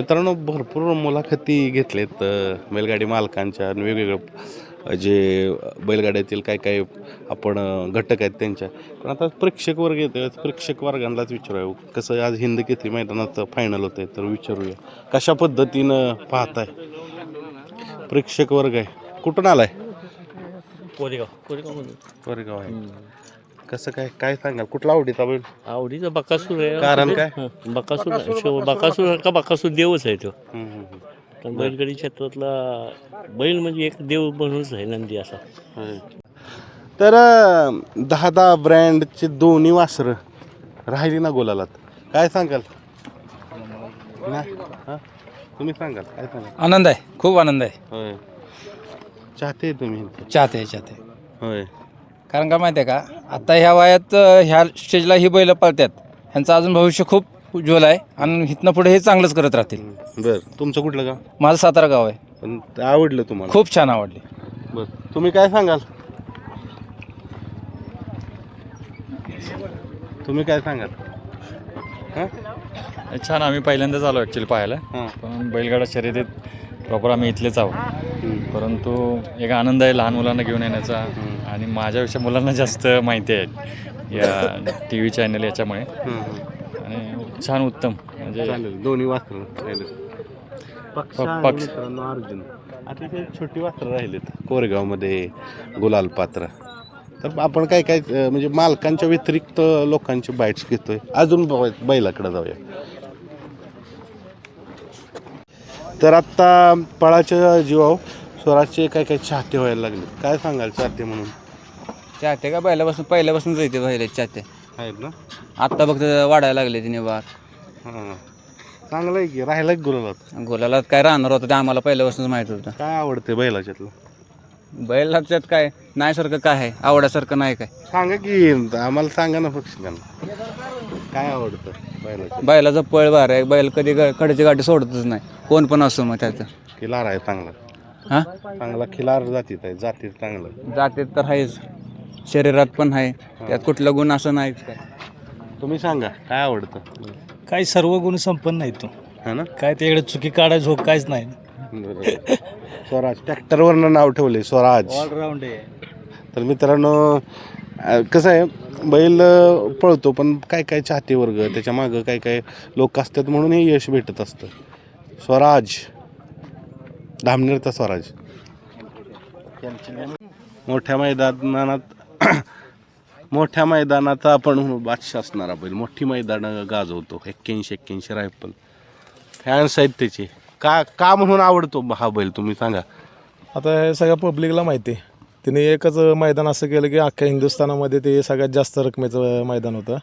मित्रांनो भरपूर मुलाखती घेतलेत बैलगाडी मालकांच्या आणि वेगवेगळं अ, जे बैलगाड्यातील काय काय आपण घटक आहेत त्यांच्या. पण आता प्रेक्षक वर्ग येतो प्रेक्षक वर्गांनाच विचारूया. कसं आज हिंद किती मैदानात फायनल होत आहे तर विचारूया. कशा पद्धतीनं पाहताय? प्रेक्षक वर्ग आहे. कुठून आलाय? कोरेगाव. कोरेगाव कोरेगाव आहे. कसं काय काय सांगाल? कुठला आवडीचा बैल? आवडीचा बकासूर आहे. कारण काय? बकासूर शेव- बकासूर का बकासूर देवच आहे तो. हम्म, हम्म, हम्म. पण बैलगाडी क्षेत्रातला बैल म्हणजे एक देव बनूनच आहे नंदी असा. होय. तर अं, दहा दहा ब्रँडचे दोन्ही वासरं राहिली ना गोलालात. काय सांगाल? नाही? हा? तुम्ही सांगाल काय सांगाल? आनंद आहे. खूप आनंद आहे. होय. चाहते तुम्ही? चाहते आहे, चाहते. होय. कारण का माहिती आहे का? आता ह्या वयात ह्या स्टेजला ही बैलं पळतात ह्यांचं अजून भविष्य खूप उज्ज्वल आहे आणि इथनं पुढे हे चांगलंच करत राहतील. बर. तुमचं कुठलं गाव? माझं सातारा गाव आहे. पण ते आवडलं तुम्हाला? खूप छान आवडली. बर. तुम्ही काय सांगाल? तुम्ही काय सांगाल? हा? छान आम्ही पहिल्यांदाच आलो ॲक्च्युली पाहायला. हा. पण बैलगाडा शर्यतीत प्रॉपर आम्ही इथलेच आहोत. परंतु एक आनंद आहे लहान मुलांना घेऊन येण्याचा. आणि माझ्यापेक्षा मुलांना जास्त माहिती आहे या टी व्ही चॅनल याच्यामुळे. आणि छान उत्तम म्हणजे चालेल दोन्ही वासरं राहिलेत पक्ष आणि पक्ष. मित्रांनो अर्जुन आता ते छोटी वासरं राहिलेत कोरेगावमध्ये गुलाल पात्र तर आपण काय काय अं, म्हणजे मालकांच्या व्यतिरिक्त लोकांचे बाईट्स घेतोय अजून ब- बैलाकडे जाऊया तर आत्ता पळाच्या जीवाव स्वराजचे काय काय चाहते व्हायला लागले? काय सांगाल चाहते म्हणून? चाहते का? पहिल्यापासून पहिल्यापासून जायते पहिले चाहते. आहेत ना? आत्ता फक्त वाढायला लागले तिने बार हां. चांगलं आहे की राहिला की गुलालात गोलाला काय राहणार होतं ते आम्हाला पहिल्यापासूनच माहीत होतं. काय आवडते बैलाच्यातलं? बैलाच्यात काय? नाही सारखं काय आहे? आवडासारखं नाही काय? सांगा की आम्हाला सांगा ना प्रेक्षकांना काय आवडतं बैलाचं? बैलाचं पळ बार आहे. बैल कधी ग- कडेची गाठी सोडतच नाही. कोण पण असो मग त्याचं. खिलार आहे चांगला. हां? चांगला खिलार जातीत आहे. जातीत चांगलं. जाते तर आहेच. शरीरात पण आहे. त्यात कुठलं गुण असं नाहीच काय. तुम्ही सांगा काय आवडतं? काय सर्व गुण संपन्न नाही तो. हा ना? काय त्याकडे चुकी काढायची झोप काहीच नाही. बरोबर. स्वराज ट्रॅक्टरवरनं नाव ठेवले स्वराज. ऑलराऊंड आहे. तर मित्रांनो कसं आहे बैल पळतो पण काय काय चाहते वर्ग त्याच्या मागं काय काय लोक असतात म्हणून हे यश भेटत असतं. स्वराज. धामनेरचा स्वराज. मोठ्या मैदानात मोठ्या मैदानाचा आपण बादशाह असणारा बैल. मोठी मैदानं गाजवतो. एक्क्याऐंशी एक्क्याऐंशी रायफल. फॅन्स आहेत त्याचे. का का म्हणून आवडतो हा बैल तुम्ही सांगा. आता हे सगळ्या पब्लिकला माहिती आहे. तिने एकच मैदान असं केलं की अख्ख्या हिंदुस्थानामध्ये ते सगळ्यात जास्त रकमेचं मैदान होतं.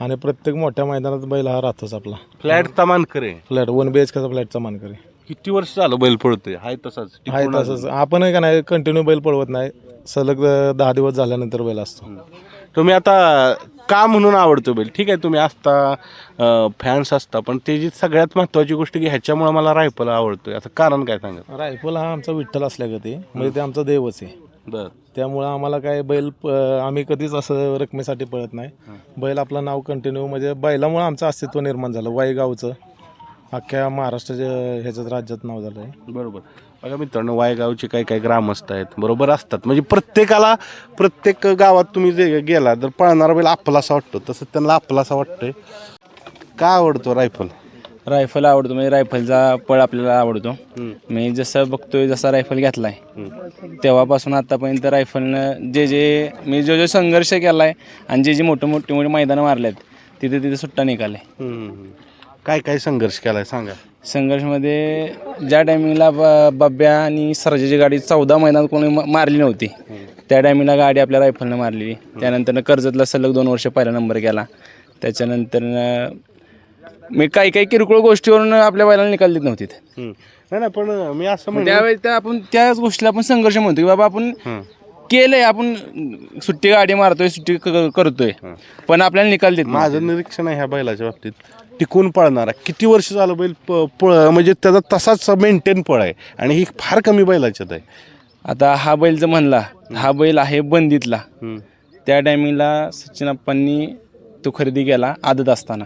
आणि प्रत्येक मोठ्या मैदानात बैल हा राहतोच आपला. फ्लॅटचा मानकर. फ्लॅट वन बी एच केचा फ्लॅटचा मानकरी. किती वर्ष झालं बैल पळतोय? हाय तसाच आहे टिकून तसंच. आपण का नाही कंटिन्यू बैल पळवत नाही. सलग दहा दिवस झाल्यानंतर बैल असतो. तुम्ही आता का म्हणून आवडतो बैल? ठीक आहे तुम्ही असता फॅन्स असता पण त्याची सगळ्यात महत्वाची गोष्ट की ह्याच्यामुळे मला रायफल आवडतोय. आता कारण काय सांगा रायफल हा आमचा विठ्ठल असल्यागती म्हणजे ते आमचा देवच आहे. बर. त्यामुळं आम्हाला काय बैल प- आम्ही कधीच असं रकमेसाठी पळत नाही. बैल आपलं नाव कंटिन्यू म्हणजे बैलामुळं आमचं अस्तित्व निर्माण झालं वाई गावचं अख्ख्या महाराष्ट्राच्या ह्याच्यात राज्यात नाव झालं आहे बरोबर. बघा मित्रांनो वायगावचे काही काही ग्रामस्थ आहेत. बरोबर असतात. म्हणजे प्रत्येकाला प्रत्येक गावात तुम्ही जे गेला तर पळणारा बैल आपलासा वाटतो. तसं त्यांना आपलासा वाटतोय. का आवडतो रायफल? रायफल आवडतो म्हणजे रायफलचा पळ आपल्याला आवडतो. मी जसं बघतोय जसा रायफल घेतलाय. तेव्हापासून आतापर्यंत रायफलनं जे जे मी जो जो संघर्ष केलाय आणि जे जे मोठे मोठे मोठे मैदानं मारलेत तिथे तिथे सुट्टा निघालाय. हम्म. काय काय संघर्ष केलाय सांगा. संघर्षमध्ये ज्या टायमिंगला बब्या आणि सरजाची गाडी चौदा मैदानात कोणी मारली नव्हती त्या टायमिंगला गाडी आपल्या रायफलनं मारलेली. त्यानंतर कर्जतला सलग दोन वर्ष पहिला नंबर केला त्याच्यानंतर मी काही काही किरकोळ गोष्टीवरून आपल्या बैलाला निकाल देत नव्हती हम्म. नाही नाही पण मी असं म्हणतो त्यावेळी त्या आपण त्याच गोष्टीला आपण संघर्ष म्हणतो की बाबा आपण. केलंय आपण सुट्टी गाडी मारतोय सुट्टी क- करतोय. पण आपल्याला निकाल देत नाही. माझं निरीक्षण आहे ह्या बैलाच्या बाबतीत. टिकून पळणारा किती वर्ष झालं बैल प- पळ म्हणजे त्याचा तसाच मेंटेन पळ आहे आणि ही फार कमी बैलाच्यात आहे. आता हा बैल जर म्हणला हा बैल आहे बंदीतला. त्या टायमिंगला सचिन अप्पांनी तो खरेदी केला आदत असताना.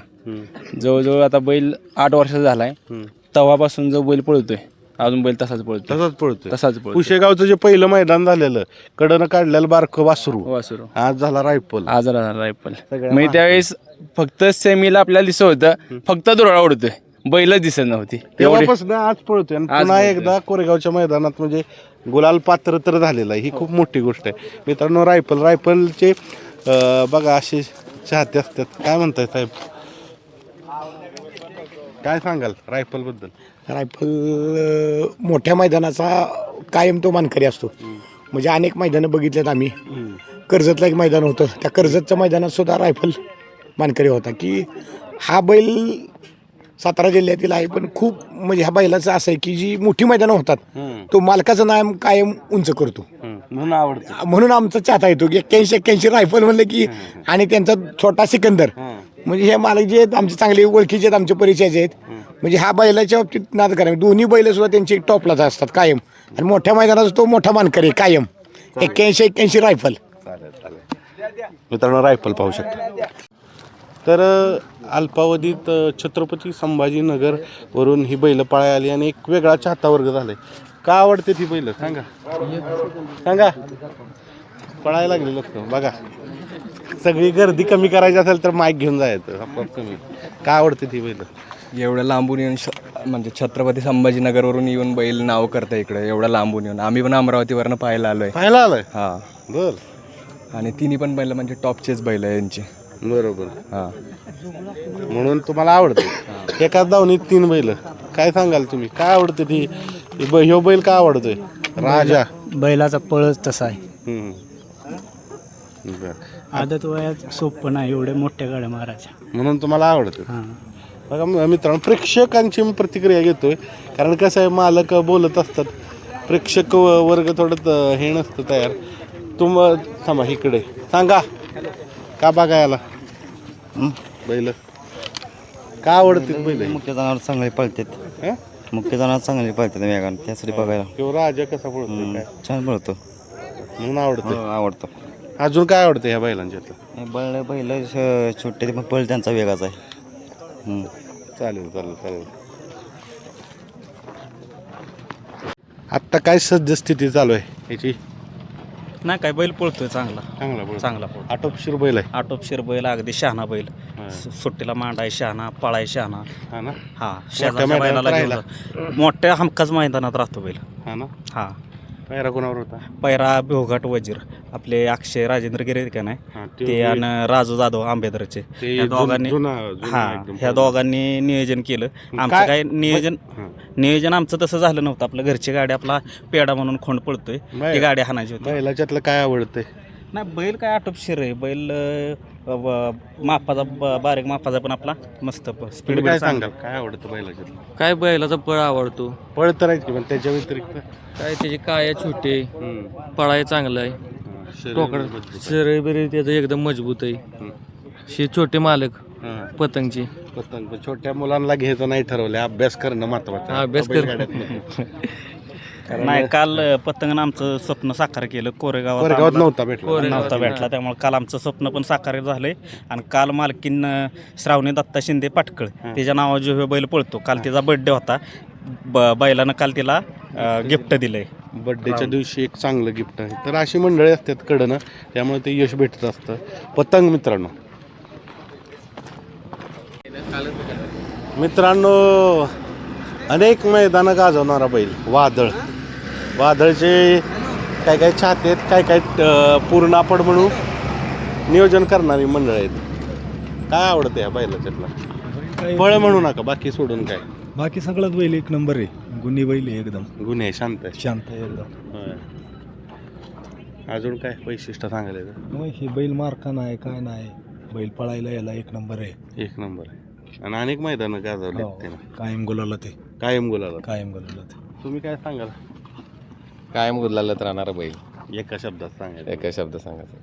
जवळजवळ आता बैल आठ वर्षाचा झालाय. हम्म. तेव्हापासून जो बैल पळतोय अजून बैल तसाच पळतोय. तसाच पळतोय. तसाच कुशेगावचं जे पहिलं मैदान झालेलं कडनं काढलेलं बारकं वासरू. वासुरू. आज झाला रायफल. आजार झाला रायफल. सगळ्या म्हणजे त्यावेळेस फक्त सेमीला आपल्याला दिसत होतं फक्त दुराळा उडतोय. बैलच दिसत नव्हती. तेव्हापासून आज पळतोय. आणि आज पुन्हा. एकदा कोरेगावच्या मैदानात म्हणजे गुलाल पात्र तर झालेलं आहे. ही खूप मोठी गोष्ट आहे. मित्रांनो रायफल रायफलचे बघा असे चाहते असतात. काय म्हणताय साहेब? काय सांगाल रायफलबद्दल? रायफल अ, मोठ्या मैदानाचा कायम तो मानकरी असतो. म्हणजे अनेक मैदानं बघितल्यात आम्ही. कर्जतला एक मैदान होतं. त्या कर्जतच्या मैदानात सुद्धा रायफल मानकरी होता की हा बैल सातारा जिल्ह्यातील आहे पण खूप म्हणजे ह्या बैलाचं असं आहे की जी मोठी मैदानं होतात तो मालकाचं नाम कायम उंच करतो. म्हणून आवडतं. म्हणून आमचा चाहता येतो की एक्क्याऐंशी एक्क्याऐंशी रायफल म्हणलं की आणि त्यांचा छोटा सिकंदर. म्हणजे हे मालक जे आहेत आमचे चांगले ओळखीचे आहेत आमचे परिचयाचे आहेत. म्हणजे ह्या बैलाच्या बाबतीत नाद करा. दोन्ही बैल सुद्धा त्यांचे टॉपलाच असतात कायम. आणि मोठ्या मैदानात तो मोठा मानकरी आहे कायम. एक्क्याऐंशी एक्क्याऐंशी रायफल. चालेल चालेल. मित्रांनो रायफल पाहू शकता. तर अल्पावधीत छत्रपती संभाजीनगर वरून ही बैलं पळायला आली आणि एक वेगळा चाहता वर्ग झालाय. का आवडते ती बैलं? सांगा. सांगा. पळायला लागले लोक बघा. सगळी गर्दी कमी करायची असेल तर माईक घेऊन जायचं आपोआप कमी का आवडते ती बैलं? एवढं लांबून येऊन श म्हणजे छत्रपती संभाजीनगरवरून येऊन बैल नाव करतं इकडे. एवढं लांबून येऊन. आम्ही पण अमरावतीवरनं पाहायला आलोय. पाहायला आलाय? हां. बर. आणि तिन्ही पण बैल म्हणजे टॉपचेच बैल आहे यांची. बरोबर. हां. म्हणून तुम्हाला आवडते. एकाच दावणीत तीन बैल. काय सांगाल तुम्ही? काय आवडते ती? ती ब- ह्यो बैल का आवडतोय? राजा. बैलाचा पळच तसा आहे. हम्म. बरं. आदत वयात सोपं नाही एवढ्या मोठ्या गाड्या मारायच्या. म्हणून तुम्हाला आवडतं. हां. बघा म- मित्रांनो प्रेक्षकांची मी प्रतिक्रिया घेतोय. कारण कसं आहे मालक बोलत असतात. प्रेक्षक व- वर्ग थोडं त- हे नसतं तयार. तुम थांबा इकडे. सांगा. का बघायला बैल. का आवडतील बैल? मुख्य जनावर चांगले पळतात. हं? मुख्य जनावर चांगले पळतात वेगाने. त्यासाठी बघायला. किंवा राजा कसा पळतो काय? छान पळतो. म्हणून आवडतं आवडतो. अजून काय आवडतं ह्या बैलांच्यातलं बैल बैल श- छोटे पण पळ त्यांचा वेगाचा आहे. हम्म. चालेल चालेल चालेल. आत्ता काय सद्यस्थिती चालू आहे याची नाही काय बैल पळतोय चांगला. चांगला बोल चांगला पळतो आटोपशीर बैल आहे? आटोपशीर बैल अगदी शहाणा बैल. सु- सुट्टीला मांडाय शहाणा पळाय शहाणा. हा ना? हा शेजारच्या मैदानात बैलाला घेऊन राहिला. जा. मोठ्या हमखास मैदानात राहतो बैल. हा ना? हा. पायरा कोणावर होता? पैरा भोघाट वजीर. आपले अक्षय राजेंद्र गिरे का नाही? ते आणि राजू जाधव आंबेदरचे. ते ह्या जुन- दोघांनी जुना- जुना हा एकदम ह्या दोघांनी नियोजन केलं. आमचं काय- काय नियोजन हा. नियोजन आमचं तसं झालं नव्हतं. आपलं घरची गाडी आपला पेडा म्हणून खोंड पळतोय बर. ती गाडी हाणायची होती. बैलाच्यातलं काय आवडतंय? नाही बैल काय आटोपशीर आहे. बैल अं, ब- मापाचा ब- बारीक मापाचा पण आपला मस्त स्पीड तुम्ही काय सांगाल? काय आवडतं बैलाच्यातलं? काय बैलाचा पळ आवडतो. पळ तर आहेच की पण त्याच्या व्यतिरिक्त? काय त्याची काय छोटे. हम्म. पळाय चांगलं आहे. हा, शरीर टोकड मजबूत. शरीर बिरीर त्याचं एकदम मजबूत आहे. हे छोटे मालक हा. पतंगची. पतंग पण छोट्या मुलांना घ्यायचं नाही ठरवलं अभ्यास करणं महत्वाचं आहे. अभ्यास बैलगाड्यात. नाही काल अं, पतंगनं आमचं स्वप्न साकार केलं. कोरेगावात कोरेगावात आम्हाला- नव्हता भेटला. नव्हता भेटला. त्यामुळे काल आमचं स्वप्न पण साकार झालंय. आणि काल मालकीन अं, श्रावणी दत्ता शिंदे पाटकळ त्याच्या नावावर जो हे बैल पळतो. काल तिचा बर्थडे होता. ब बैलानं काल तिला गिफ्ट दिलंय. बड्डेच्या दिवशी एक चांगलं गिफ्ट आहे. तर अशी मंडळी असतात कडनं. त्यामुळे ते यश भेटत असतं. पतंग मित्रांनो. मित्रांनो अनेक मैदानं गाजवणारा बैल. वादळ. वादळचे काय काय चाहते आहेत काय काय अं, पूर्ण आपण म्हणू नियोजन करणारी मंडळ आहेत. काय आवडतं या बैलाच्यातलं? फळ म्हणू नका बाकी सोडून काय? बाकी सगळ्यात बैल एक नंबर आहे. गुन्हे बैल आहे एकदम. गुन्हे शांत आहे. शांत आहे एकदम. होय. अजून काय वैशिष्ट्य सांगायला? मग हे बैल मारका नाही काय नाही. बैल पळायला याला एक नंबर आहे. एक नंबर आहे. आणि अनेक मैदानं गाजवले हो. त्यानं कायम गुलाला ते कायम गुलाला कायम गुलाला ते तुम्ही काय सांगाल? कायम गुलालत राहणारा बैल. एका शब्दात सांगायचं. एका शब्द सांगायचं.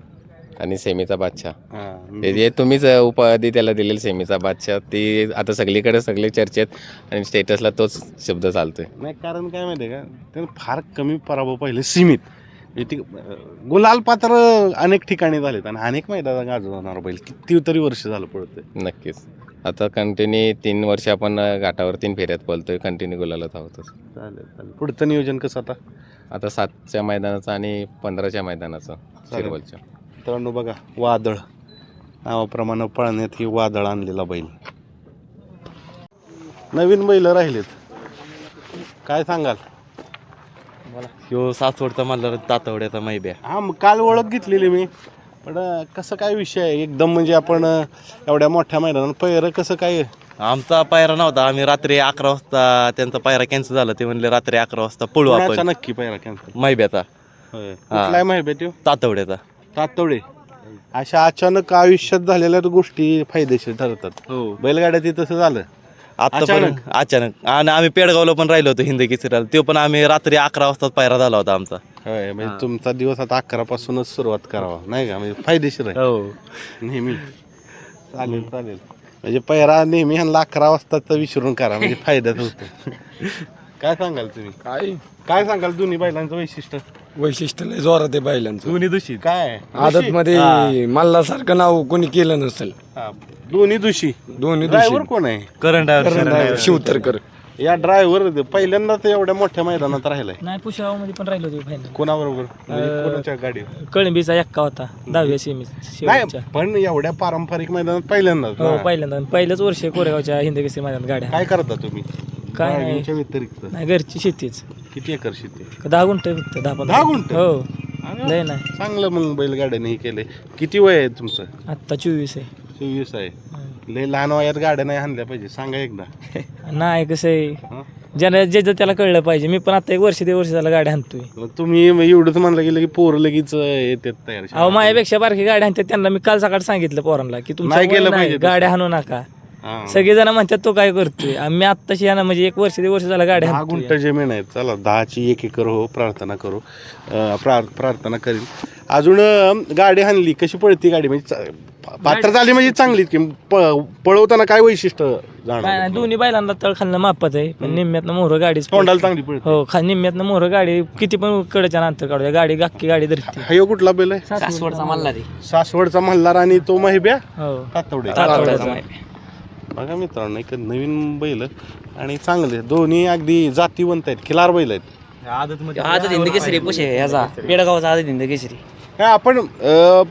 आणि सेमीचा बादशाह. हां ते जे तुम्हीच उपाधी त्याला दिलेली सेमीचा बादशाह ती आता सगळीकडे सगळे चर्चेत आणि स्टेटसला तोच शब्द चालतोय. नाही कारण काय माहिती आहे का? त्यानं फार कमी पराभव पाहिले सीमित. इथे गुलाल पात्र अनेक ठिकाणी झालेत आणि अनेक मैदानात गाजवणार बैल. किती तरी वर्ष झालं पळतोय. नक्कीच. आता कंटिन्यू तीन वर्ष आपण घाटावर तीन फेऱ्यात पळतोय कंटिन्यू गुलालाच आहोतच. चालेल चालेल. पुढचं नियोजन कसं आता? आता सातच्या मैदानाचं आणि पंधराच्या मैदानाचं शिरवलच्या मित्रांनो बघा वादळ. नावाप्रमाणे पळण्यात ही वादळ आणलेला बैल. नवीन बैल राहिलेत. काय सांगाल? ह्यो सासवडचा मल्हार तातवड्याचा मैब्या. हा मग काल ओळख घेतलेली मी. पण अं, कसं काय विषय आहे? एकदम म्हणजे आपण अं, एवढ्या मोठ्या मैदानात पहिरं कसं काय आमचा पायरा नव्हता. आम्ही रात्री अकरा वाजता त्यांचा पायरा कॅन्सल झाला. ते म्हणले रात्री अकरा वाजता पळू कोणाचा आपण नक्की पहिरा कॅन्सल मैब्याचा. कुठलाय माहिती त्यो? तातवड्याचा. तातवडे. अशा अचानक आयुष्यात झालेल्या गोष्टी फायदेशीर ठरतात. हो. बैलगाड्यात तसं झालं. आतापर्यंत अचानक? आणि आम्ही पेडगावला पण राहिलो होतो हिंद किचराला तो पण आम्ही रात्री अकरा वाजता पायरा झाला होता आमचा. होय म्हणजे तुमचा दिवस आता अकरा पासूनच सुरुवात करावा नाही का? म्हणजे फायदेशीर आहे. हो. नेहमी. चालेल चालेल. म्हणजे पहिरा नेहमी ह्यांना अकरा वाजताचा विसरून करा म्हणजे फायद्यात होतो काय सांगाल तुम्ही? काय? काय सांगाल दोन्ही बैलांचं वैशिष्ट्य? वैशिष्ट्य लय जोरात आहे बैलांचं. दोन्ही दूषित काय? आदत मध्ये मल्लासारखं नाव कोणी केलं नसेल. हा, दोन्ही दुशी. दोन्ही ड्रायव्हर कोण आहे? करंट शिवतरकर. या ड्रायव्हर पहिल्यांदा तर एवढ्या मोठ्या मैदानात राहिलाय. नाही पुशावामध्ये पण राहिलो होतो फायनल कोणाबरोबर? म्हणजे कोणाच्या गाडीवर? कळंबीचा एक्का होता दहाव्या सेमी नाही पण एवढ्या पारंपरिक मैदानात पहिल्यांदाच. हो ना. पहिल्यांदा. पहिल्याच वर्ष कोरेगावच्या हिंदकेसरी मैदानात गाड्या. काय करता तुम्ही? काय नाही. ड्रायव्हिंगच्या व्यतिरिक्त. नाही घरची शेतीच. किती एकर शेती? दहा गुंठ फक्त दहा पंधरा. दहा गुंठ? हो. लय नाही. चांगलं मग बैलगाड्याने हे केलंय किती वय आहे तुमचं? आत्ता चोवीस आहे. चोवीस आहे. लय लहान वयात गाड्या नाही आणल्या पाहिजे. सांगा एकदा. नाही कसं आहे? हं? ज्याला जे जे त्याला कळलं पाहिजे. मी पण आता एक वर्ष दीड वर्ष झालं गाड्या आणतोय. मग तुम्ही मग एवढंच म्हणलं गेलं की पोरं लगेच येतात तयार. अहो माझ्यापेक्षा बारकी गाड्या आणतात. त्यांना मी काल सकाळी सांगितलं पोरांना की तुमचं नाही वय केलं नाही, पाहिजे तसं. गाड्या हाणू नका. सगळेजण म्हणतात तो काय करतोय. मी आत्ताशी यानं म्हणजे एक वर्ष दीड वर्ष झालं गाड्या दहा हाणतोय. गुंठ जमीन आहे चला दहाची एक एकर हो प्रार्थना करू. अं, प्रार- प्रार्थना करीन. अजून अं, गाडी हाणली. कशी पळती गाडी? म्हणजे चा- पात्र झाली म्हणजे चांगली की प- पळवताना काय वैशिष्ट्य काय नाही, जाणार दोन्ही बैलांना तळ खालनं मापत आहे पण निम्म्यातनं मोहर गाडीच तोंडाला चांगली पळते. हो खा निम्म्यातनं मोहर गाडी किती पण कडच्या अंतर काढू द्या, गाडी गाक्की गाडी धरते. हा कुठला बैल आहे? सासवडचा मल्हारी. सासवडचा मल्हार आणि तो महिब्या? हो. तातवडे तातवड्याचा. बघा मित्रांनो एक नवीन बैल आणि चांगले. दोन्ही अगदी जातीवंत आहेत खिलार बैल आहेत. आदत पुशे पेडगावचा काय आपण अं,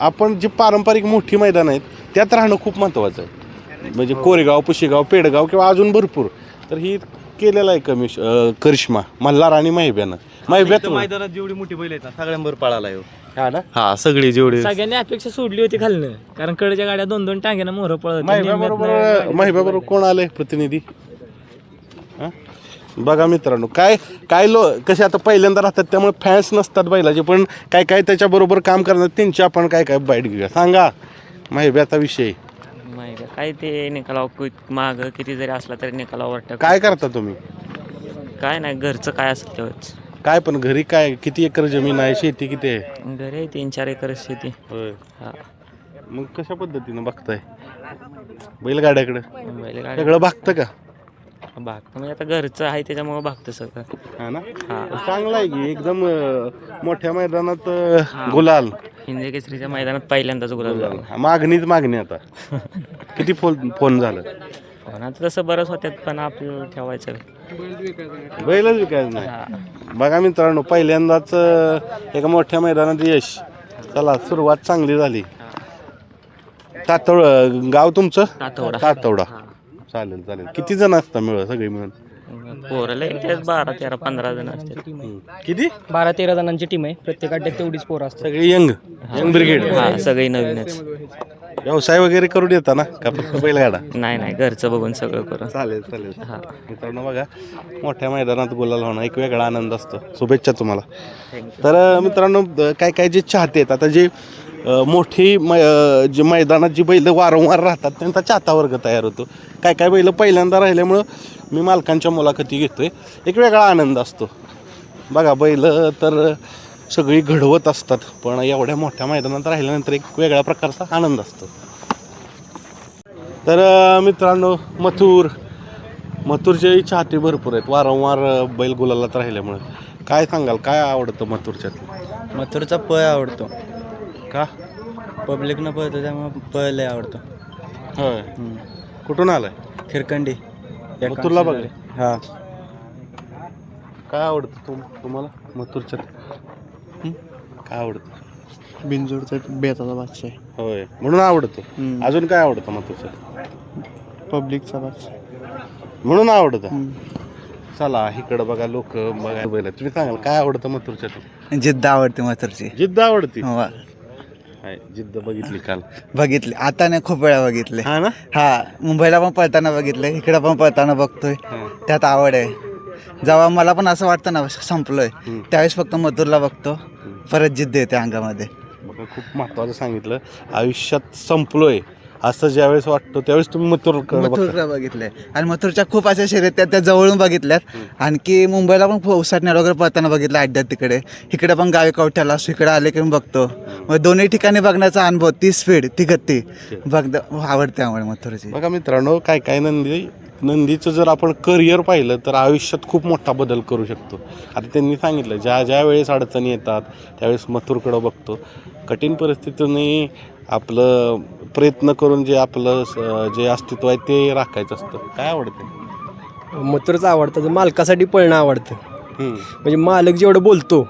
आपण जी पारंपरिक मोठी मैदान आहेत त्यात राहणं खूप महत्त्वाचं आहे. म्हणजे कोरेगाव पुशेगाव पेडगाव किंवा अजून भरपूर. तर ही केलेलं आहे कमी अं, करिश्मा मल्हार आणि महिब्यानं. महिब्यात मैदानात जेवढी मोठी बैल आहेत ना सगळ्यांबरोबर पळाला ह्यो. हा ना? हा सगळी जेवढी सगळ्यांनी अपेक्षा सोडली होती खालनं. कारण कडच्या गाड्या दोन दोन टांग्यानं मोहर पळत बरोबर बरोबर कोण आले प्रतिनिधी? हा? बघा मित्रांनो काय काय लो कसे आता पहिल्यांदा राहतात त्यामुळे फॅन्स नसतात बैलाचे पण काय काय त्याच्याबरोबर काम करणार त्यांची आपण काय काय बाईट घेऊया. सांगा महिब्याचा विषय. काय ते निकालाव माग किती जरी असला तरी निकालावर वाटतं काय करता तुम्ही? काय नाही घरचं काय असेल तेव्हाच. काय पण घरी काय किती एकर जमीन आहे शेती किती आहे? घरी आहे तीन चार एकर शेती. होय. हा. मग कशा पद्धतीनं बघताय? बैलगाड्याकडे? बैलगाडी सगळं बघतं का? भागतं म्हणजे आता घरचं आहे त्याच्यामुळे भागतं सगळं. हा ना? हा. चांगलं आहे की एकदम अं, मोठ्या मैदानात अं, गुलाल. हिंदी केसरीच्या मैदानात पहिल्यांदाच गुलाब झाला. मागणीच मागणी आता. किती फोन फोन झालं? पण आता तसं बरंच होत्यात पण आपलं ठेवायचं बैलच विकायचं नाही. बघा मित्रांनो पहिल्यांदाच एका मोठ्या मैदानात यश. चला सुरुवात चांगली झाली. तातवड गाव तुमचं? तातवडा. तातवडा चालेल चालेल. किती जण असता मिळ सगळे मिळून? त्यात बारा तेरा पंधरा जण असतात. किती? बारा तेरा जणांची टीम आहे. प्रत्येक अड्ड्यात तेवढीच पोरं असतात. सगळे यंग यंग ब्रिगेड. हा सगळी नवीनच. व्यवसाय वगैरे करून येता ना? का फक्त बैलगाडा? नाही नाही घरचं बघून सगळं करून. चालेल चालेल. मित्रांनो बघा मोठ्या मैदानात गुलाल होणं एक वेगळा आनंद असतो. शुभेच्छा तुम्हाला. तर अं, मित्रांनो अं, काय काय जे चाहते आहेत आता जे अं, मोठी मै अं, जे मैदानात जी बैल वारंवार राहतात त्यांचा चाहता वर्ग तयार होतो. काय काय बैल पहिल्यांदा राहिल्यामुळं मी मालकांच्या मुलाखती घेतोय. एक वेगळा आनंद असतो. बघा बैल तर सगळी घडवत असतात पण एवढ्या मोठ्या मैदानात राहिल्यानंतर एक वेगळ्या प्रकारचा आनंद असतो. तर मित्रांनो मथुर मथुरचेही चाहते भरपूर आहेत. वारंवार बैल गुलालात राहिल्यामुळे. काय सांगाल काय आवडतं मथुरच्यात? मथुरचा पळ आवडतो. का? पब्लिकनं पळतो त्यामुळे पळ लय आवडतो. होय. कुठून आलाय? खिरकंडी. मथुरला बघ. हा. काय आवडतं तुम तुम्हाला मथुरच्यात? हं? काय आवडतं बिनजोडचा बेताचा बादशाह होय. म्हणून आवडतो. अजून काय आवडतं मथुरच्यात पब्लिकचा बादशाह. म्हणून आवडतं? चला इकडं बघा लोक बघा बैल. तुम्ही सांगाल काय आवडतं मथुरच्यात जिद्द आवडते मथुरची जिद्द आवडती? हो. हाय, जिद्द बघितली काल. बघितले. आता नाही खूप वेळा बघितले. हा ना? हा मुंबईला पण पळताना बघितले इकडे पण पळताना बघतोय. त्यात आवड आहे. जेव्हा मला पण असं वाटतं ना संपलोय. त्यावेळेस फक्त मथुरला बघतो. परत जिद्द येते अंगामध्ये. बघा खूप महत्वाचं सांगितलं. आयुष्यात संपलोय असं ज्यावेळेस वाटतं त्यावेळेस तुम्ही मथुर मथुरला बघितलंय. आणि मथुरच्या खूप अशा शर्यत त्या त्या जवळून बघितल्यात. आणखी मुंबईला पण उसाटण्या वगैरे पळताना बघितलं अड्ड्यात तिकडे. इकडे पण गावी कवठ्याला असो इकडे आले की मी बघतो. मग दोन्ही ठिकाणी बघण्याचा अनुभव ती स्पीड ती गती बघ आवडते आवड मथुरची. बघा मित्रांनो काय काय नंदी नंदीचं जर आपण करिअर पाहिलं तर आयुष्यात खूप मोठा बदल करू शकतो. आता त्यांनी सांगितलं ज्या ज्या वेळेस अडचणी येतात त्यावेळेस मथुरकडं बघतो. कठीण परिस्थितीने आपलं प्रयत्न करून जे आपलं जे अस्तित्व आहे ते राखायचं असतं. काय आवडतं? मथुरचं आवडतं तर मालकासाठी पळणं आवडतं. म्हणजे मालक जेवढं बोलतो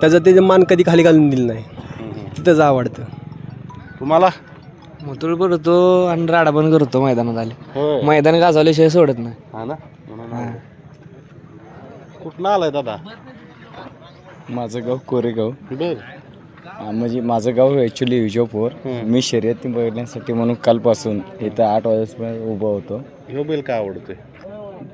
त्याचं ते मान कधी खाली घालून दिलं नाही. ते त्याचं आवडतं. तुम्हाला? मथुर करतो आणि राडा पण करतो मैदानात आले. होय. मैदान गाजवल्याशिवाय सोडत नाही. हा ना? म्हणून आवडतं. कुठनं आलाय दादा? माझं गाव कोरेगाव. बर. म्हणजे माझं गाव ॲक्च्युली विजयपूर मी शर्यती बघण्यासाठी म्हणून कालपासून इथं आठ वाजेपर्यंत उभा होतो. ह्यो बैल का आवडतोय?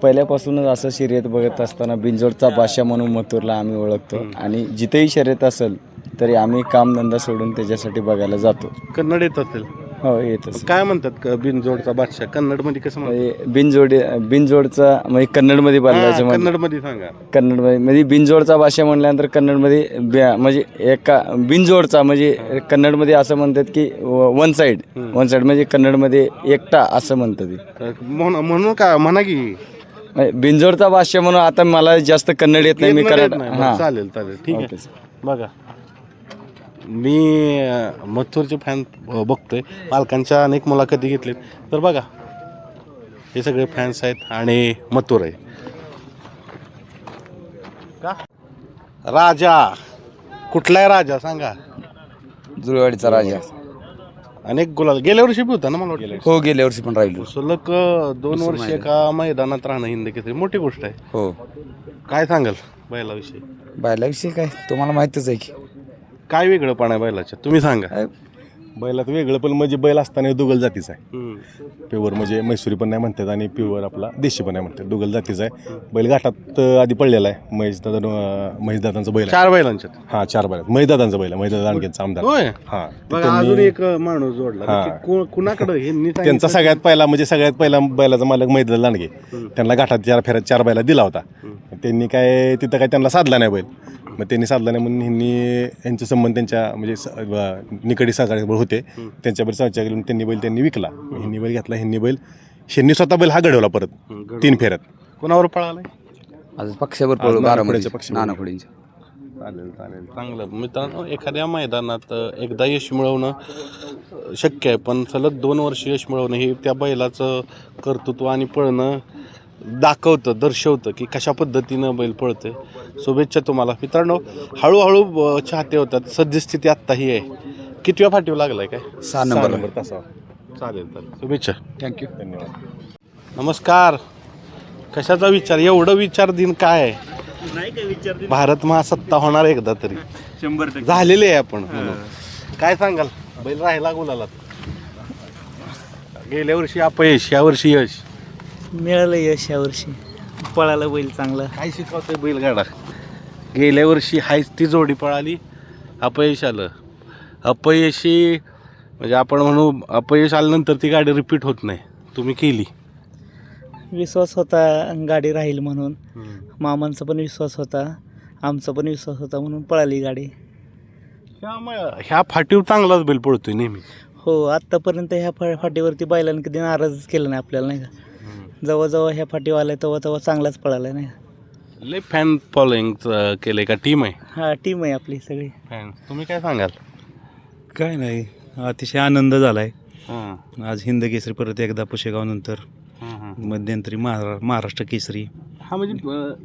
पहिल्यापासूनच असं शर्यत बघत असताना बिंजोडचा बादशाह म्हणून मथुरला आम्ही ओळखतो. आणि जिथेही शर्यत असेल तरी आम्ही कामधंदा सोडून त्याच्यासाठी बघायला जातो. कन्नड येत असेल. हो येतच काय म्हणतात क- बिनजोडचा बादशाह? कन्नडमध्ये कसं म्हणतात? बिनजोड बिनजोडचा म्हणजे कन्नडमध्ये बोलायचं म्हण कन्नडमध्ये सांगा. कन्नडमध्ये म्हणजे बिनजोडचा भाषा म्हणल्यानंतर कन्नडमध्ये ब्या- म्हणजे एका बिनजोडचा म्हणजे कन्नडमध्ये असं म्हणतात की वन साईड. वन साईड म्हणजे कन्नडमध्ये एकटा असं म्हणतात. ते तर म्हण- म्हणून का? म्हणा की. म्हणजे बिनजोडचा भाषा म्हणून आता मला जास्त कन्नड येत नाही मी येत कन्नड नाही. बरं, हां. चालेल चालेल. ठीक ओके, आहे बघा. मी मथुरचे फॅन बघतोय. पालकांच्या अनेक मुलाखती घेतलीत. तर बघा हे सगळे फॅन्स आहेत आणि मथुर आहे. का? राजा. कुठला आहे राजा? सांगा. जुळवाडीचा राजा. अनेक गुलाल. गेल्या वर्षी बी होता ना मला वाटलं हो गेल्या वर्षी पण राहिलो. सलग दोन वर्ष एका मैदानात राहणं हिंद किती मोठी गोष्ट आहे. हो. काय सांगाल? बैलाविषयी. बैलाविषयी काय? तुम्हाला माहितच आहे की. काय वेगळं पण आहे बैलाच्या तुम्ही सांगा. बैलात वेगळं पण म्हणजे बैल असताना दुगल जातीचा आहे. प्युअर म्हणजे मैसुरी पण नाही म्हणतात आणि प्युअर आपला देशी पण नाही म्हणतात. दुगल जातीचा आहे. बैल घाटात अं, आधी पडलेला आहे. महेश दादा महेश दादांचा बैल आहे. चार बैलांच्यात? हा चार बैल आहेत. महेश दादांचा बैल आहे. महेश दादा आणखीचा आमदार. होय? हा. बघा अजून एक माणूस जोडला. की को- कुणाकडं? हे त्यांचा? सगळ्यात पहिला म्हणजे सगळ्यात पहिला बैलाचा मालक मैदान लांडगे. त्यांना घाटात चार फेऱ्यात चार बैला दिला होता. त्यांनी काय तिथं काय त्यांना साधला नाही बैल. मग त्यांनी साधला नाही म्हणून ह्यांनी यांचे संबंध त्यांच्या म्हणजे स- निकडी सहकारी होते. त्यांच्यावर चर्चा केली त्यांनी बैल त्यांनी विकला. ह्यांनी बैल घेतला ह्यांनी बैल ह्यांनी स्वतः बैल हा घडवला परत. तीन फेऱ्यात. कोणावर पळालाय आज पक्षावर आज पळू नानापुड्याच्या बारामतीच्या पक्षावर. नानापुडींच्या चालेल चालेल. चांगलं. मित्रांनो एखाद्या मैदानात अ, एकदा यश मिळवणं अ, शक्य आहे पण सलग दोन वर्ष यश मिळवणं हे त्या बैलाचं कर्तृत्व आणि पळणं दाखवतं दर्शवतं की कशा पद्धतीनं बैल पळते शुभेच्छा तुम्हाला. मित्रांनो हळूहळू चाहते होतात. सद्यस्थिती आत्ताही आहे. कितव्या फाटीवर लागलाय काय? सहा नंबर. नंबर तासावर चालेल चालेल. शुभेच्छा. थँक्यू धन्यवाद. नमस्कार. कशाचा विचार? एवढं विचार दिन काय आहे? भारत महासत्ता होणार एकदा तरी. शंभर झालेले आहे आपण. काय सांगाल? बैल राहिला गुलाला गेल्या वर्षी अपयश या वर्षी यश. मिळालं यश यावर्षी पळाला बैल चांगला. काय शिकवतोय बैलगाडा? गेल्या वर्षी हायच ती जोडी पळाली अपयश आलं. अपयशी म्हणजे आपण म्हणू अपयश आल्यानंतर ती गाडी रिपीट होत नाही. तुम्ही केली. विश्वास होता गाडी राहील म्हणून. मामांचा पण विश्वास होता आमचा पण विश्वास होता म्हणून पळाली गाडी. त्यामुळे ह्या फाटीव चांगलाच बैल पळतोय नेहमी. हो आत्तापर्यंत ह्या फा फाटीवरती बैलांनी कधी नाराज केलं नाही आपल्याला नाही का? जेव्हा ह्या फाटीवर आल्या तेव्हा तेव्हा चांगलाच पळाला नाही लय फॅन फॉलोईंग केलंय का? टीम आहे? हा टीम आहे आपली सगळी. फॅन तुम्ही काय सांगाल? काय नाही. अतिशय आनंद झाला आहे हां. आज हिंद केसरी परत एकदा पुशेगाव नंतर हां हां मध्यंतरी महारा महाराष्ट्र केसरी. हा म्हणजे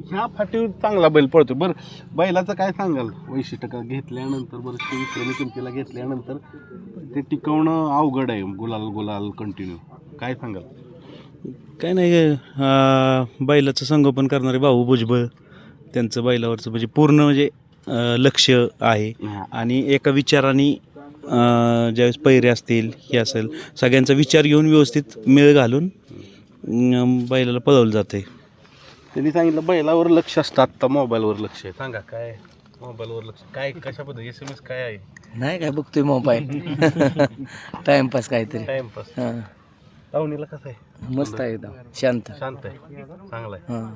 ह्या फाटीवर चांगला बैल पळतो बरं बैलाचं काय सांगाल? वैशिष्ट्य का? घेतल्यानंतर बरं ते विक्रमी किमतीला घेतल्यानंतर ते टिकवणं अवघड आहे गुलाल गुलाल कंटिन्यू काय सांगाल? काय नाही बैलाचं संगोपन करणारे भाऊ भुजबळ त्यांचं बैलावरचं म्हणजे पूर्ण म्हणजे लक्ष आहे. आणि एका विचाराने ज्यावेळेस पैरे असतील हे असेल सगळ्यांचा विचार घेऊन व्यवस्थित मेळ घालून अं, बैलाला पळवलं जाते त्यांनी सांगितलं बैलावर लक्ष असतं आत्ता मोबाईलवर लक्ष आहे. सांगा काय मोबाईलवर लक्ष काय कशा पद्धती एस एम एस काय आहे? नाही काय बघतोय मोबाईल. टाइमपास काहीतरी. टाइमपास लावणीला कसं आहे? मस्त आहे एकदम. शांत. शांत आहे. चांगला आहे. हां.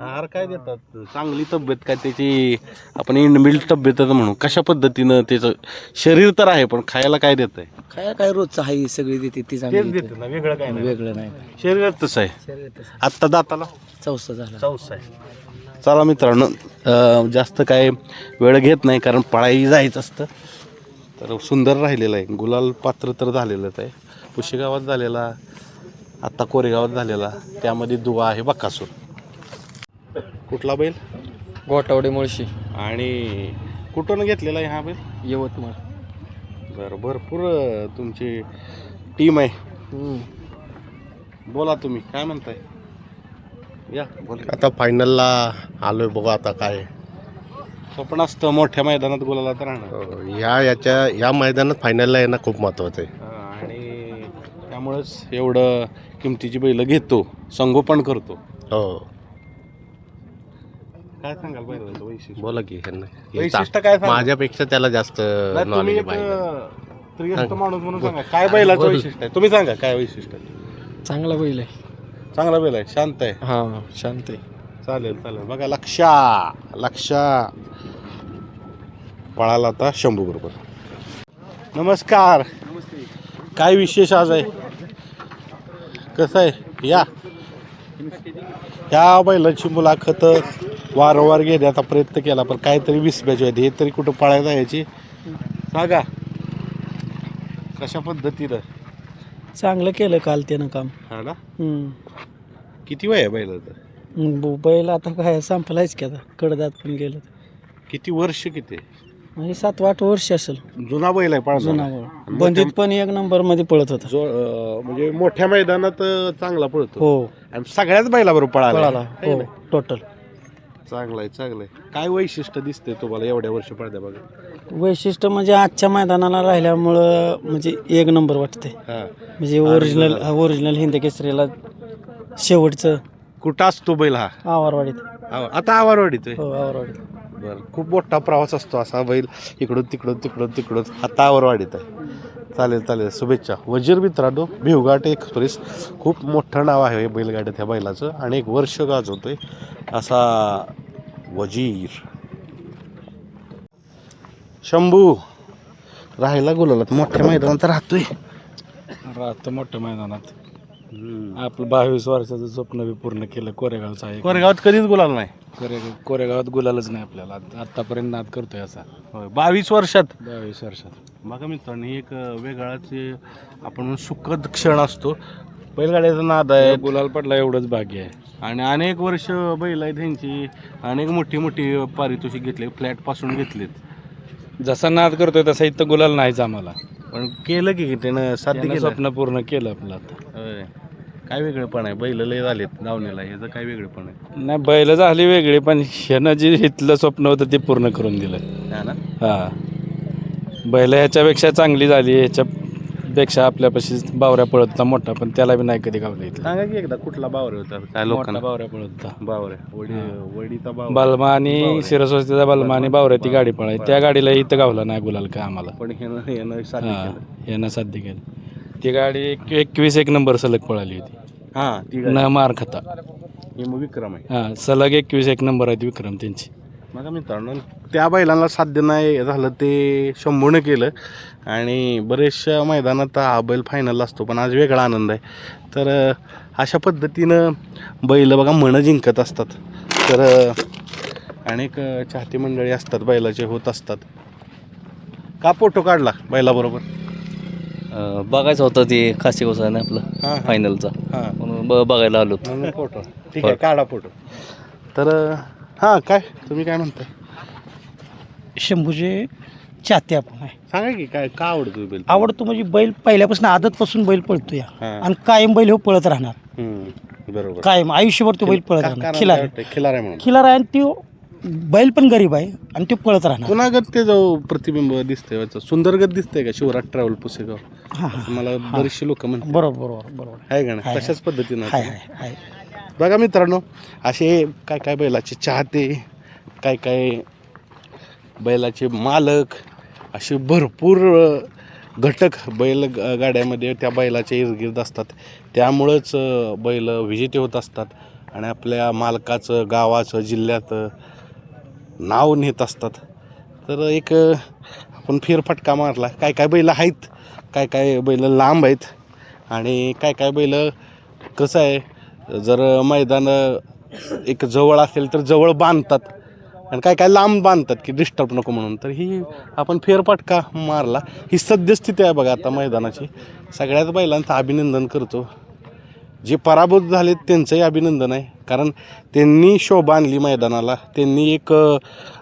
आहार काय देतात? चांगली तब्येत काय त्याची? आपण इनबिल्ट तब्येतच म्हणू. कशा पद्धतीनं त्याचं? शरीर तर आहे पण खायला काय देत आहे? काय काय रोजचं आहे सगळी देते ती तेच चांगली देतं. ना वेगळं काय नाही. वेगळं नाही. शरीरात तसं आहे. आत्ता दाताला? चौसा झाला. चौस आहे. चला मित्रांनो अं, जास्त काय वेळ घेत नाही कारण पळाई जायचं असतं. तर सुंदर राहिलेलं आहे. गुलाल पात्र तर झालेलंच आहे. पुशेगावात झालेला आत्ता कोरेगावात झालेला त्यामध्ये दुवा आहे बक्कासूर. कुठला बैल? गोटावडे मुळशी. आणि कुठून घेतलेला आहे हा बैल? यवतमाळ. बरं भरपूर तुमची टीम आहे. बोला तुम्ही काय म्हणताय? या बोला. आता फायनलला आलोय बघू आता काय. स्वप्न असतं मोठ्या मैदानात बोलायला तर राहणार ह्या याच्या ह्या मैदानात फायनलला येणं खूप महत्त्वाचं आहे. हा, त्यामुळंच एवढं किमतीची बैलं घेतो संगोपन करतो. हो. काय सांगाल बैलाचं वैशिष्ट्य? बोला की ह्यांना. हे वैशिष्ट्य काय? माझ्यापेक्षा त्याला जास्त नाही, तुम्ही नॉलेज एक पाहिजे अं, माणूस म्हणून सांगा. काय बैलाचं वैशिष्ट्य आहे? तुम्ही सांगा काय वैशिष्ट्य आहे? चांगला बैल आहे. चांगला बैल आहे शांत आहे. हां शांत आहे. चालेल चालेल. बघा लक्षा लक्षा. पळाला आता शंभू बरोबर नमस्कार. काय विशेष आज आहे? कसं आहे? या. ह्या बैलाची मुलाखत वारंवार घेण्याचा प्रयत्न केला पण काहीतरी विसब्याची आहेत. हे तरी कुठं पळायला यायची? सांगा. कशा पद्धतीनं? चांगलं केलं काल त्यानं काम. हा ना? हम्म. किती वय आहे बैलाचं? बैल आता काय संपलायच की आता. कडदात पण गेलं किती वर्ष किती? आहे? म्हणजे सात आठ वर्ष असेल. जुना बैल आहे पळा जुना बैल. बंदीत पण एक नंबरमध्ये पळत होता. जो अं, म्हणजे मोठ्या मैदानात अं, चांगला पळतो. हो. आणि सगळ्याच बैलाबरोबर पळाला. पळाला. है हो ना? टोटल चांगलं आहे चांगलं आहे. काय वैशिष्ट्य दिसते तुम्हाला एवढ्या वर्ष पळत्या बघा वैशिष्ट्य म्हणजे आजच्या मैदानाला राहिल्यामुळं म्हणजे एक नंबर वाटते हा. म्हणजे ओरिजिनल ओरिजिनल हिंद केसरीला शेवटचं कुठं असतो बैल हा? आवारवाडीत. आव- आता आवारवाडीत आहे. हो आवारवाडीत. बरं. खूप मोठा प्रवास असतो असा बैल इकडून तिकडून तिकडून तिकडून. हातावर वाढीत आहे. चालेल चालेल. शुभेच्छा. वजीर मित्रांनो भिवघाट एक्सप्रेस. खूप मोठं नाव आहे बैलगाड्यात ह्या बैलाचं आणि एक वर्ष गाजवतोय असा वजीर. शंभू राहायला गुलालात मोठ्या मैदानात राहतोय. राहतं मोठ्या मैदानात. आपलं बावीस वर्षाचं स्वप्न बी पूर्ण केलं कोरेगावचं आहे. कोरेगावात कधीच गुलाल नाही. कोरे कोरेगावात गुलालच नाही आपल्याला. आत्तापर्यंत नाद करतोय असा. होय बावीस वर्षात. बावीस वर्षात. बघा मित्रांनो एक वेगळाच आपण म्हणू सुखद क्षण असतो. बैलगाड्याचा नाद आहे. गुलाल पडला एवढंच भाग्य आहे. आणि अनेक वर्ष बैल आहेत त्यांची अनेक मोठी मोठी पारितोषिक घेतले फ्लॅटपासून घेतलेत. जसा नाद करतोय तसा इथं गुलाल नाहीच आम्हाला. पण केलं की त्यानं साध्य केलं. स्वप्न पूर्ण केलं आपलं आता. होय. काय वेगळेपण आहे? बैल लय झालेत धावणीला ह्याचं काय वेगळेपण आहे? नाही बैल झाली वेगळी पण ह्यानं जे इथलं स्वप्न होतं ते पूर्ण करून दिलं हा ना? हा. बैल ह्याच्यापेक्षा चांगली झाली ह्याच्यापेक्षा आपल्यापाशी बावऱ्या पळत होता मोठा पण त्याला बी नाही कधी गावलं इथलं. सांगा की एकदा कुठला बावर होता काय मोठा लोकांना बावऱ्या पळत होता. बावर वडी वडीचा बावर. बलमा आणि शिरस्वस्तीचा बलमा आणि बावऱ्या ती गाडी पळाय त्या गाडीला इथं गावला नाही गुलाल का आम्हाला. पण ह्यानं ह्यानं साध्य हा केलं. यानं साध्य केलं. ती गाडी एक एकवीस एक नंबर सलग पळाली होती. हा ती न मार खाता हे मग विक्रम आहे. हा सलग एकवीस एक नंबर आहे ती विक्रम त्यांची. बघा मित्रांनो त्या बैलांना साध्य नाही झालं ते शंभूनं केलं. आणि बरेचशा मैदानात हा बैल फायनल असतो पण आज वेगळा आनंद आहे. तर अशा पद्धतीनं बैल बघा मनं जिंकत असतात. तर अनेक चाहती मंडळी असतात बैलाचे होत असतात. का फोटो काढला बैलाबरोबर? बघायचं होतं ते खासी आहे आपलं हां फायनलचा हां. म्हणून बघायला आलो फोटो. ठीक आहे काढा फोटो. तर हां काय? तुम्ही काय म्हणताय? शंभूचे चाहते आपण आहे सांगा की काय का आवडतो बैल? आवडतो म्हणजे बैल पहिल्यापासून आदतपासून बैल पळतो या हां. आणि कायम बैल हो पळत राहणार. हम्म, बरोबर. कायम आयुष्यभर तो बैल पळत राहणार. कारण खिलार वाटतंय? खिलार आहे म्हणून. खिलार आहे आणि तो बैल पण गरीब आहे आणि तो पळत राहणार. कुणागत ते जो प्रतिबिंब दिसतंय वाचं? सुंदरगत दिसतंय का? शिवराज ट्रॅव्हल पुसेगाव? हां हां. मला बरीचशी लोक म्हणतात. बरोबर बरोबर बरोबर. आहे का नाही? तशाच पद्धतीनं आहे बघा मित्रांनो असे काय काय बैलाचे चाहते काय काय बैलाचे मालक असे भरपूर घटक बैल ग- गाड्यामध्ये त्या बैलाच्या इर्गिर्द असतात. त्यामुळंच बैल विजेते होत असतात आणि आपल्या मालकाचं गावाचं जिल्ह्याचं नाव नेत असतात. तर एक आपण फेरफटका मारला. काय काय बैल आहेत काय काय बैल लांब आहेत आणि काय काय बैल कसं आहे जर मैदान एक जवळ असेल तर जवळ बांधतात. आणि काय काय लांब बांधतात की डिस्टर्ब नको म्हणून. तर ही आपण फेरफटका मारला. ही सद्यस्थिती आहे बघा आता मैदानाची. सगळ्याच बैलांचं अभिनंदन करतो. जे पराभूत झालेत त्यांचंही अभिनंदन आहे. कारण त्यांनी शोभा आणली मैदानाला. त्यांनी एक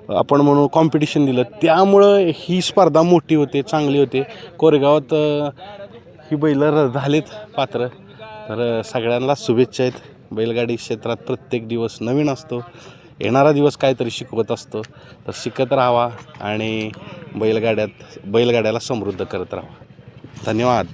आपण म्हणू कॉम्पिटिशन दिलं. त्यामुळं ही स्पर्धा मोठी होते चांगली होते. कोरेगावात ही बैल र- झालेत पात्र. तर सगळ्यांना शुभेच्छा आहेत. बैलगाडी क्षेत्रात प्रत्येक दिवस नवीन असतो. येणारा दिवस काहीतरी शिकवत असतो. तर शिकत राहावा आणि बैलगाड्यात बैलगाड्याला समृद्ध करत राहावा. धन्यवाद.